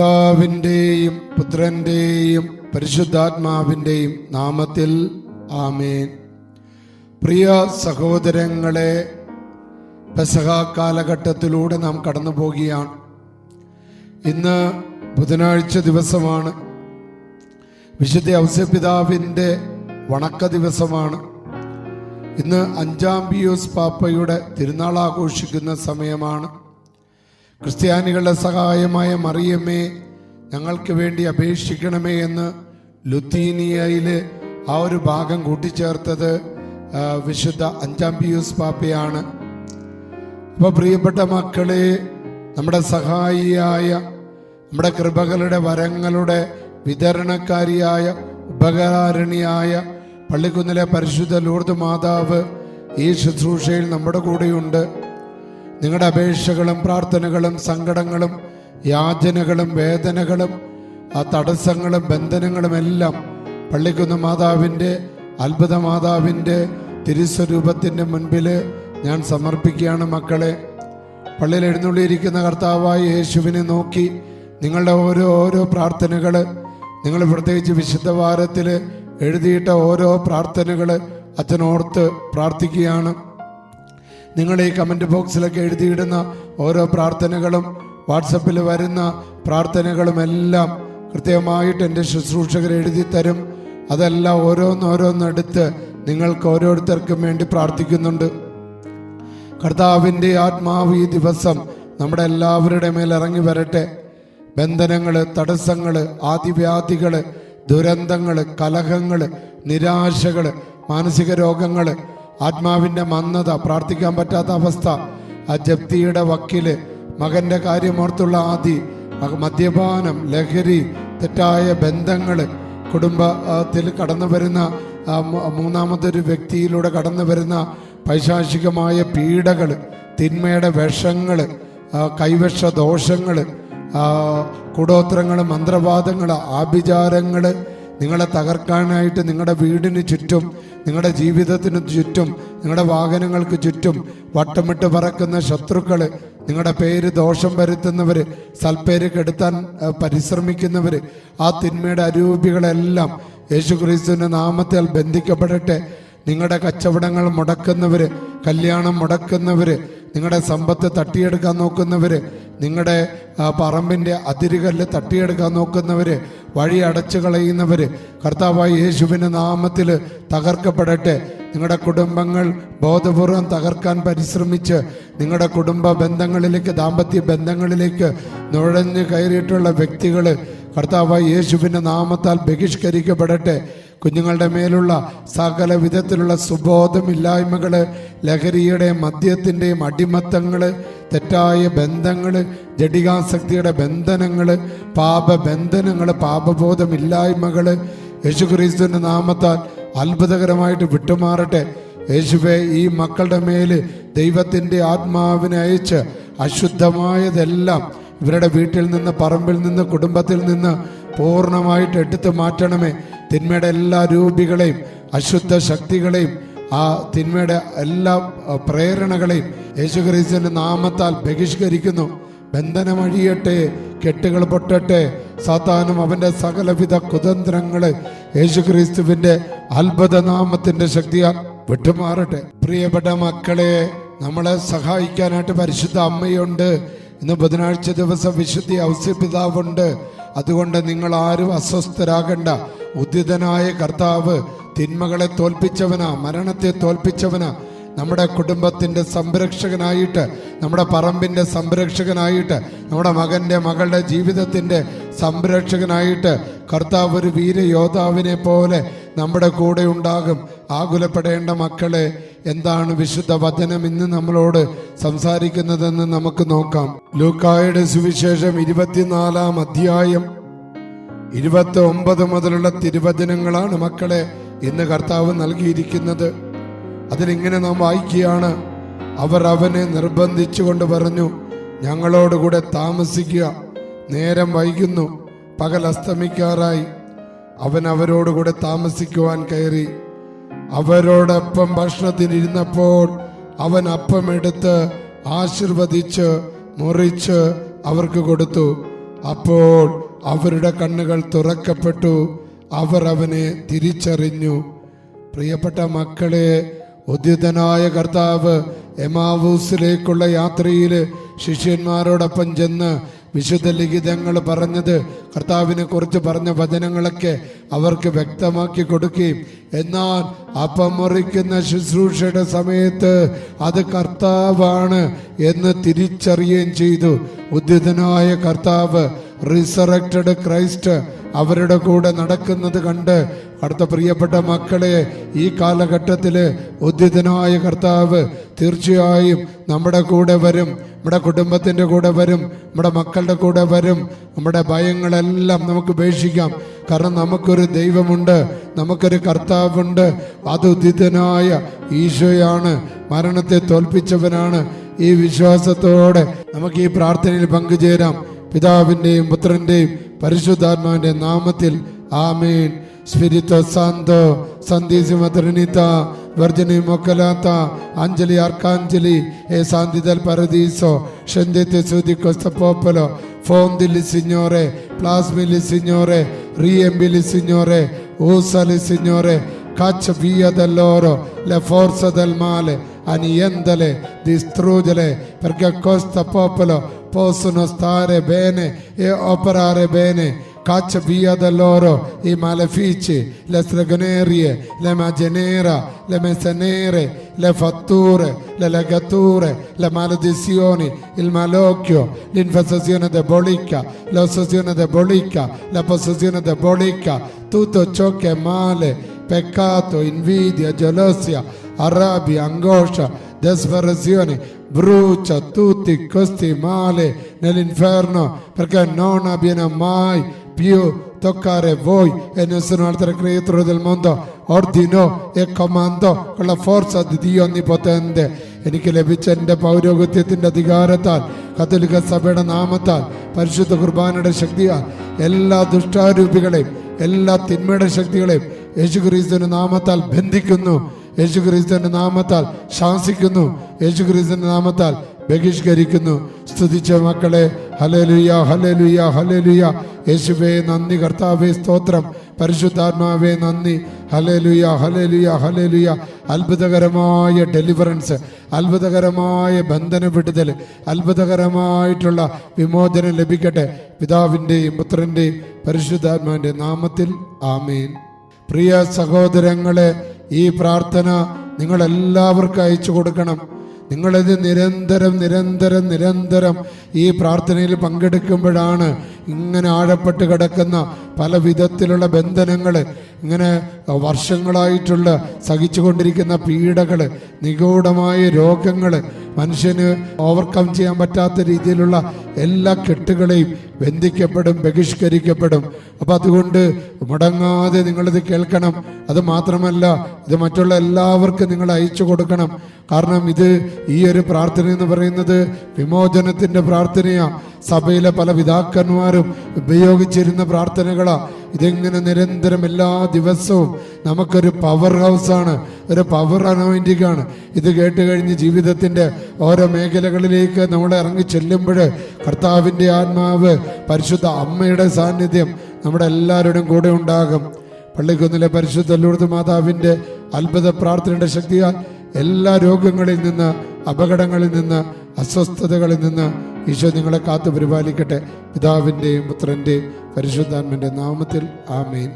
പിതാവിന്റെയും പുത്രന്റെയും പരിശുദ്ധാത്മാവിന്റെയും നാമത്തിൽ ആമേൻ. പ്രിയ സഹോദരങ്ങളെ പെസഹ കാലഘട്ടത്തിലൂടെ നാം കടന്നു പോകുകയാണ് ഇന്ന് ബുധനാഴ്ച ദിവസമാണ്. വിശുദ്ധ ഔസ്യപിതാവിന്റെ വണക്ക ദിവസമാണ്. ഇന്ന് അഞ്ചാം പിയൂസ് പാപ്പയുടെ തിരുനാൾ ആഘോഷിക്കുന്ന സമയമാണ്. ക്രിസ്ത്യാനികളുടെ സഹായമായ മറിയമ്മേ ഞങ്ങൾക്ക് വേണ്ടി അപേക്ഷിക്കണമേ എന്ന് ലുത്തീനിയയിൽ ആ ഒരു ഭാഗം കൂട്ടിച്ചേർത്തത് വിശുദ്ധ അഞ്ചാം പിയൂസ് പാപ്പയാണ്. അപ്പോൾ പ്രിയപ്പെട്ട മക്കളെ നമ്മുടെ സഹായിയായ നമ്മുടെ കൃപകളുടെ വരങ്ങളുടെ വിതരണക്കാരിയായ ഉപകാരണിയായ പള്ളിക്കുന്നിലെ പരിശുദ്ധ ലൂർദ് മാതാവ് ഈ ശുശ്രൂഷയിൽ നമ്മുടെ കൂടെയുണ്ട്. നിങ്ങളുടെ അപേക്ഷകളും പ്രാർത്ഥനകളും സങ്കടങ്ങളും യാചനകളും വേദനകളും ആ തടസ്സങ്ങളും ബന്ധനങ്ങളും എല്ലാം പള്ളിക്കുന്ന് മാതാവിന്റെ അത്ഭുത മാതാവിന്റെ തിരുസ്വരൂപത്തിന്റെ മുൻപിൽ ഞാൻ സമർപ്പിക്കുകയാണ് മക്കളെ. പള്ളിയിൽ എഴുന്നള്ളിയിരിക്കുന്ന കർത്താവായ യേശുവിനെ നോക്കി നിങ്ങളുടെ ഓരോ ഓരോ പ്രാർത്ഥനകൾ നിങ്ങൾ പ്രത്യേകിച്ച് വിശുദ്ധ വാരത്തിൽ എഴുതിയിട്ട ഓരോ പ്രാർത്ഥനകൾ അച്ഛനോർത്ത് പ്രാർത്ഥിക്കുകയാണ്. നിങ്ങൾ ഈ കമന്റ് ബോക്സിലൊക്കെ എഴുതിയിടുന്ന ഓരോ പ്രാർത്ഥനകളും വാട്സപ്പിൽ വരുന്ന പ്രാർത്ഥനകളും എല്ലാം കൃത്യമായിട്ട് എന്റെ ശുശ്രൂഷകർ എഴുതി തരും. അതെല്ലാം ഓരോന്നോരോന്നെടുത്ത് നിങ്ങൾക്ക് ഓരോരുത്തർക്കും വേണ്ടി പ്രാർത്ഥിക്കുന്നുണ്ട്. കർത്താവിന്റെ ആത്മാവ് ഈ ദിവസം നമ്മുടെ എല്ലാവരുടെ മേൽ ഇറങ്ങി വരട്ടെ. ബന്ധനങ്ങൾ തടസ്സങ്ങൾ ആദിവ്യാധികൾ ദുരന്തങ്ങൾ കലഹങ്ങൾ നിരാശകൾ മാനസിക രോഗങ്ങൾ ആത്മാവിന്റെ മന്ദത പ്രാർത്ഥിക്കാൻ പറ്റാത്ത അവസ്ഥ. ആ ജപ്തിയുടെ വക്കിൽ മകന്റെ കാര്യമോർത്തുള്ള ആദി മദ്യപാനം ലഹരി തെറ്റായ ബന്ധങ്ങൾ കുടുംബത്തിൽ കടന്നു വരുന്ന മൂന്നാമതൊരു വ്യക്തിയിലൂടെ കടന്നു വരുന്ന പൈശാചികമായ പീഡകൾ തിന്മയുടെ വിഷങ്ങൾ കൈവശ ദോഷങ്ങൾ കൂടോത്രങ്ങൾ മന്ത്രവാദങ്ങൾ ആഭിചാരങ്ങൾ നിങ്ങളെ തകർക്കാനായിട്ട് നിങ്ങളുടെ വീടിന് ചുറ്റും നിങ്ങളുടെ ജീവിതത്തിന് ചുറ്റും നിങ്ങളുടെ വാഹനങ്ങൾക്ക് ചുറ്റും വട്ടമിട്ട് പറക്കുന്ന ശത്രുക്കൾ നിങ്ങളുടെ പേര് ദോഷം വരുത്തുന്നവർ സൽപ്പേര് കെടുത്താൻ പരിശ്രമിക്കുന്നവർ ആ തിന്മയുടെ അരൂപികളെല്ലാം യേശു നാമത്തിൽ ബന്ധിക്കപ്പെടട്ടെ. നിങ്ങളുടെ കച്ചവടങ്ങൾ മുടക്കുന്നവർ കല്യാണം മുടക്കുന്നവർ നിങ്ങളുടെ സമ്പത്ത് തട്ടിയെടുക്കാൻ നോക്കുന്നവർ നിങ്ങളുടെ പറമ്പിന്റെ അതിരുകല്ല് തട്ടിയെടുക്കാൻ നോക്കുന്നവര് വഴി അടച്ചു കളയുന്നവർ കർത്താവായ യേശുവിന്റെ നാമത്തിൽ തകർക്കപ്പെടട്ടെ. നിങ്ങളുടെ കുടുംബങ്ങൾ ബോധപൂർവം തകർക്കാൻ പരിശ്രമിച്ച് നിങ്ങളുടെ കുടുംബ ബന്ധങ്ങളിലേക്ക് ദാമ്പത്യ ബന്ധങ്ങളിലേക്ക് നുഴഞ്ഞു കയറിയിട്ടുള്ള വ്യക്തികൾ കർത്താവായ യേശുവിന്റെ നാമത്താൽ ബഹിഷ്കരിക്കപ്പെടട്ടെ. കുഞ്ഞുങ്ങളുടെ മേലുള്ള സകല വിധത്തിലുള്ള സുബോധമില്ലായ്മകൾ ലഹരിയുടെ മദ്യത്തിന്റെയും അടിമത്തങ്ങൾ തെറ്റായ ബന്ധങ്ങൾ ജഡികാസക്തിയുടെ ബന്ധനങ്ങൾ പാപബന്ധനങ്ങൾ പാപബോധമില്ലായ്മകൾ യേശുക്രിസ്തുവിന്റെ നാമത്താൽ അത്ഭുതകരമായിട്ട് വിട്ടുമാറട്ടെ. യേശുവെ ഈ മക്കളുടെ മേൽ ദൈവത്തിന്റെ ആത്മാവിനെ അയച്ച് അശുദ്ധമായതെല്ലാം ഇവരുടെ വീട്ടിൽ നിന്ന് പറമ്പിൽ നിന്ന് കുടുംബത്തിൽ നിന്ന് പൂർണമായിട്ട് എടുത്തു മാറ്റണമേ. തിന്മയുടെ എല്ലാ രൂപികളെയും അശുദ്ധ ശക്തികളെയും ആ തിന്മയുടെ എല്ലാ പ്രേരണകളെയും യേശുക്രിസ്തുവിന്റെ നാമത്താൽ ബഹിഷ്കരിക്കുന്നു. ബന്ധനമഴിയട്ടെ കെട്ടുകൾ പൊട്ടട്ടെ സാത്താനും അവന്റെ സകലവിധ കുതന്ത്രങ്ങൾ അത്ഭുത നാമത്തിന്റെ ശക്തിയാൽ വിട്ടുമാറട്ടെ. പ്രിയപ്പെട്ട മക്കളെ നമ്മളെ സഹായിക്കാനായിട്ട് പരിശുദ്ധ അമ്മയുണ്ട്. ഇന്ന് ബുധനാഴ്ച ദിവസം വിശുദ്ധി ഔസ്യപിതാവുണ്ട്. അതുകൊണ്ട് നിങ്ങൾ ആരും അസ്വസ്ഥരാകണ്ട. ഉദ്ധിതനായ കർത്താവ് തിന്മകളെ തോൽപ്പിച്ചവനാ മരണത്തെ തോൽപ്പിച്ചവനാ. നമ്മുടെ കുടുംബത്തിന്റെ സംരക്ഷകനായിട്ട് നമ്മുടെ പറമ്പിന്റെ സംരക്ഷകനായിട്ട് നമ്മുടെ മകന്റെ മകളുടെ ജീവിതത്തിന്റെ സംരക്ഷകനായിട്ട് കർത്താവ് ഒരു വീരയോദ്ധാവിനെ പോലെ നമ്മുടെ കൂടെ ഉണ്ടാകും. ആകുലപ്പെടേണ്ട മക്കളെ എന്താണ് വിശുദ്ധ വചനം ഇന്ന് നമ്മളോട് സംസാരിക്കുന്നതെന്ന് നമുക്ക് നോക്കാം. ലൂക്കായുടെ സുവിശേഷം ഇരുപത്തിനാലാം അധ്യായം ഇരുപത്തി ഒമ്പത് മുതലുള്ള തിരുവചനങ്ങളാണ് മക്കളെ ഇന്ന് കർത്താവ് നൽകിയിരിക്കുന്നത്. അതിലിങ്ങനെ നാം വായിക്കുകയാണ് അവർ അവനെ നിർബന്ധിച്ചുകൊണ്ട് പറഞ്ഞു ഞങ്ങളോടുകൂടെ താമസിക്കുക നേരം വൈകുന്നു പകൽ അസ്തമിക്കാറായി. അവൻ അവരോടുകൂടെ താമസിക്കുവാൻ കയറി. അവരോടൊപ്പം ഭക്ഷണത്തിനിരുന്നപ്പോൾ അവൻ അപ്പം എടുത്ത് ആശീർവദിച്ച് മുറിച്ച് അവർക്ക് കൊടുത്തു. അപ്പോൾ അവരുടെ കണ്ണുകൾ തുറക്കപ്പെട്ടു. അവർ അവനെ തിരിച്ചറിഞ്ഞു. പ്രിയപ്പെട്ട മക്കളെ ഉദ്യുതനായ കർത്താവ് എമാവൂസിലേക്കുള്ള യാത്രയിൽ ശിഷ്യന്മാരോടൊപ്പം ചെന്ന് വിശുദ്ധ ലിഖിതങ്ങൾ പറഞ്ഞത് കർത്താവിനെ കുറിച്ച് പറഞ്ഞ വചനങ്ങളൊക്കെ അവർക്ക് വ്യക്തമാക്കി കൊടുക്കുകയും എന്നാൽ അപ്പം മുറിക്കുന്ന ശുശ്രൂഷയുടെ സമയത്ത് അത് കർത്താവാണ് എന്ന് തിരിച്ചറിയുകയും ചെയ്തു. ഉദ്യുതനായ കർത്താവ് റിസറക്റ്റഡ് ക്രൈസ്റ്റ് അവരുടെ കൂടെ നടക്കുന്നത് കണ്ട് അടുത്ത പ്രിയപ്പെട്ട മക്കളെ ഈ കാലഘട്ടത്തിൽ ഉദ്യതനായ കർത്താവ് തീർച്ചയായും നമ്മുടെ കൂടെ വരും നമ്മുടെ കുടുംബത്തിന്റെ കൂടെ വരും നമ്മുടെ മക്കളുടെ കൂടെ വരും നമ്മുടെ ഭയങ്ങളെല്ലാം നമുക്ക് ഉപേക്ഷിക്കാം. കാരണം നമുക്കൊരു ദൈവമുണ്ട് നമുക്കൊരു കർത്താവുണ്ട് അത് ഉദിതനായ ഈശോയാണ് മരണത്തെ തോൽപ്പിച്ചവനാണ്. ഈ വിശ്വാസത്തോടെ നമുക്ക് ഈ പ്രാർത്ഥനയിൽ പങ്കുചേരാം. പിതാവിൻ്റെയും പുത്രൻ്റെയും പരിശുദ്ധാത്മാവിൻ്റെ നാമത്തിൽ ആമേൻ Spirito Santo, Santissima Trinità, Vergine Immacolata, Angeli Arcangeli e Santi del Paradiso, scendete su di questo popolo, fondili Signore, plasmili Signore, riempili Signore, usali Signore, caccia via da loro le forze del male, annientale, distruggele, perché questo popolo possono stare bene e operare bene. Caccia via da loro i malefici, le stregonerie, le magie nere, le messe nere, le fatture, le legature, le maledizioni, il malocchio, l'infestazione diabolica, l'ossessione diabolica, la possessione diabolica, tutto ciò che è male, peccato, invidia, gelosia, arrabbia, angoscia, disperazione, brucia tutti questi mali nell'inferno perché non abbiano mai più toccare voi e nessun altro creatore del mondo ordinò e comandò con la forza di Dio Onnipotente എനിക്ക് ലഭിച്ച എന്റെ പൗരോഗത്യത്തിന്റെ അധികാരത്താൽ കത്തോലിക്ക സഭയുടെ നാമത്താൽ പരിശുദ്ധ കുർബാനയുടെ ശക്തിയാൽ എല്ലാ ദുഷ്ടാരൂപികളെയും എല്ലാ തിന്മയുടെ ശക്തികളെയും യേശുക്രിസ്തുവിന്റെ നാമത്താൽ ബന്ധിക്കുന്നു യേശുക്രിസ്തുവിന്റെ നാമത്താൽ ശാസിക്കുന്നു. യേശുക്രിസ്തുവിന്റെ നാമത്താൽ ബഹിഷ്കരിക്കുന്നു. സ്തുതിച്ച മക്കളെ ഹലലുയ ഹലലുയ ഹലലുയ യേശുവേ നന്ദി കർത്താവേ സ്തോത്രം. പരിശുദ്ധാത്മാവേ നന്ദി. ഹലലുയ ഹലലുയ ഹലലുയ അത്ഭുതകരമായ ഡെലിവറൻസ് അത്ഭുതകരമായ ബന്ധന വിടുതൽ അത്ഭുതകരമായിട്ടുള്ള വിമോചനം ലഭിക്കട്ടെ. പിതാവിന്റെയും പുത്രന്റെയും പരിശുദ്ധാത്മാവിന്റെ നാമത്തിൽ ആമേൻ. പ്രിയ സഹോദരങ്ങളെ ഈ പ്രാർത്ഥന നിങ്ങളെല്ലാവർക്കും അയച്ചു കൊടുക്കണം. നിങ്ങളിത് നിരന്തരം നിരന്തരം നിരന്തരം ഈ പ്രാർത്ഥനയിൽ പങ്കെടുക്കുമ്പോഴാണ് ഇങ്ങനെ ആഴപ്പെട്ട് കിടക്കുന്ന പല വിധത്തിലുള്ള ബന്ധനങ്ങൾ ഇങ്ങനെ വർഷങ്ങളായിട്ടുള്ള സഹിച്ചുകൊണ്ടിരിക്കുന്ന പീഡകൾ നിഗൂഢമായ രോഗങ്ങൾ മനുഷ്യന് ഓവർകം ചെയ്യാൻ പറ്റാത്ത രീതിയിലുള്ള എല്ലാ കെട്ടുകളെയും ബന്ധിക്കപ്പെടും ബഹിഷ്കരിക്കപ്പെടും. അപ്പം അതുകൊണ്ട് മുടങ്ങാതെ നിങ്ങളിത് കേൾക്കണം. അത് മാത്രമല്ല ഇത് മറ്റുള്ള എല്ലാവർക്കും നിങ്ങൾ അയച്ചു കൊടുക്കണം. കാരണം ഇത് ഈ ഒരു പ്രാർത്ഥന എന്ന് പറയുന്നത് വിമോചനത്തിന്റെ പ്രാർത്ഥനയാണ് സഭയിലെ പല പിതാക്കന്മാരും ഉപയോഗിച്ചിരുന്ന പ്രാർത്ഥനകളാ. ഇതിങ്ങനെ നിരന്തരം എല്ലാ ദിവസവും നമുക്കൊരു പവർ ഹൗസാണ് ഒരു പവർ അനോയിന്റിക്കാണ് ഇത് കേട്ട് കഴിഞ്ഞ് ജീവിതത്തിന്റെ ഓരോ മേഖലകളിലേക്ക് നമ്മൾ ഇറങ്ങി ചെല്ലുമ്പോൾ കർത്താവിന്റെ ആത്മാവ് പരിശുദ്ധ അമ്മയുടെ സാന്നിധ്യം നമ്മുടെ എല്ലാവരുടെയും കൂടെ ഉണ്ടാകും. പള്ളിക്കുന്നിലെ പരിശുദ്ധ ലൂർദ് മാതാവിന്റെ അത്ഭുത പ്രാർത്ഥനയുടെ ശക്തിയാൽ എല്ലാ രോഗങ്ങളിൽ നിന്ന് അപകടങ്ങളിൽ നിന്ന് അസ്വസ്ഥതകളിൽ നിന്ന് ഈശോ നിങ്ങളെ കാത്തു പരിപാലിക്കട്ടെ പിതാവിന്റെയും പുത്രന്റെയും പരിശുദ്ധാത്മന്റെ നാമത്തിൽ ആമേൻ.